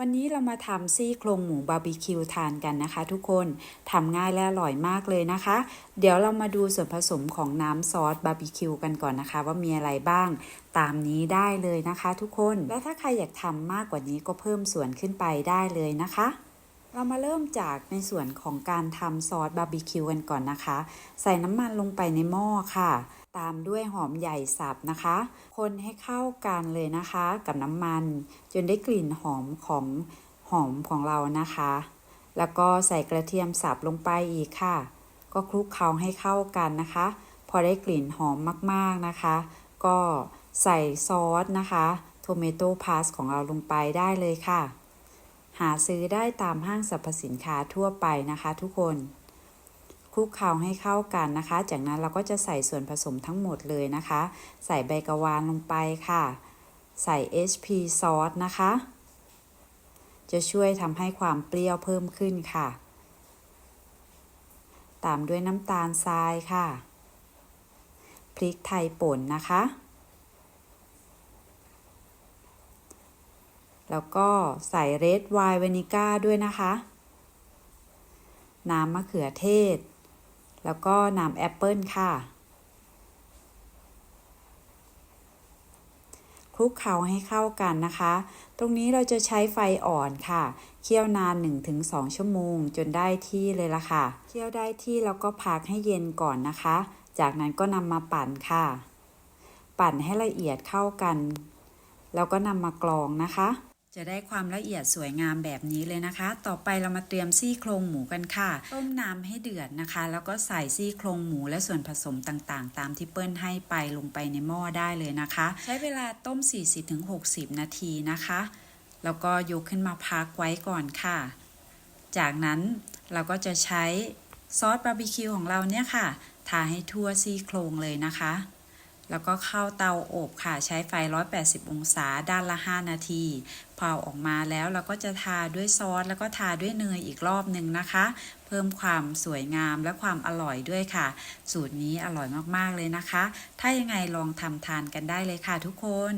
วันนี้เรามาทำซี่โครงหมูบาร์บีคิวทานกันนะคะทุกคนทำง่ายและอร่อยมากเลยนะคะ เดี๋ยวเรามาดูส่วนผสมของน้ำซอสบาร์บีคิวกันก่อนนะคะ ว่ามีอะไรบ้าง ตามนี้ได้เลยนะคะทุกคนและถ้าใครอยากทำมากกว่านี้ก็เพิ่มส่วนขึ้นไปได้เลยนะคะเรามาเริ่มจากในส่วนของการทำซอสบาร์บีคิวกันก่อนนะคะ ใส่น้ำมันลงไปในหม้อค่ะ ตามด้วยหอมใหญ่สับนะคะ คนให้เข้ากันเลยนะคะ กับน้ำมัน จนได้กลิ่นหอมของหอมของเรานะคะ แล้วก็ใส่กระเทียมสับลงไปอีกค่ะ ก็คลุกเคล้าให้เข้ากันนะคะ พอได้กลิ่นหอมมากๆนะคะ ก็ใส่ซอสนะคะโทเมโต้พาสของเราลงไปได้เลยค่ะ หาซื้อได้ตามห้างสรรพสินค้าทั่วไปนะคะทุกคน คลุกเคล้าให้เข้ากันนะคะ จากนั้นเราก็จะใส่ส่วนผสมทั้งหมดเลยนะคะ ใส่ใบกะวานลงไปค่ะ ใส่ HP ซอสนะคะ จะช่วยทำให้ความเปรี้ยวเพิ่มขึ้นค่ะ ตามด้วยน้ำตาลทรายค่ะ พริกไทยป่นนะคะ แล้วก็ใส่เรดไวน์วานิก้าด้วยนะคะน้ำมะเขือเทศ แล้วก็น้ำแอปเปิลค่ะ คลุกเคล้าให้เข้ากันนะคะ ตรงนี้เราจะใช้ไฟอ่อนค่ะ เคี่ยวนาน 1-2 ชั่วโมง จนได้ที่เลยละค่ะ เคี่ยวได้ที่แล้วก็พักให้เย็นก่อนนะคะ จากนั้นก็นำมาปั่นค่ะ ปั่นให้ละเอียดเข้ากัน แล้วก็นำมากรองนะคะ จะได้ความละเอียดสวยงามแบบนี้เลยนะคะ ต่อไปเรามาเตรียมซี่โครงหมูกันค่ะ ต้มน้ำให้เดือดนะคะ แล้วก็ใส่ซี่โครงหมูและส่วนผสมต่างๆ ตามที่เปิ้ลให้ไปลงไปในหม้อได้เลยนะคะ ใช้เวลาต้ม 40-60 นาทีนะคะ แล้วก็ยกขึ้นมาพักไว้ก่อนค่ะ จากนั้นเราก็จะใช้ซอสบาร์บีคิวของเราเนี่ยค่ะ ทาให้ทั่วซี่โครงเลยนะคะ แล้วก็เข้าเตาอบค่ะใช้ไฟ 180 องศาด้านละ 5 นาทีพอออกมาแล้วเราก็จะทาด้วยซอสแล้วก็ทาด้วยเนยอีกรอบหนึ่งนะคะ เพิ่มความสวยงามและความอร่อยด้วยค่ะ สูตรนี้อร่อยมากๆเลยนะคะ ถ้ายังไงลองทำทานกันได้เลยค่ะทุกคน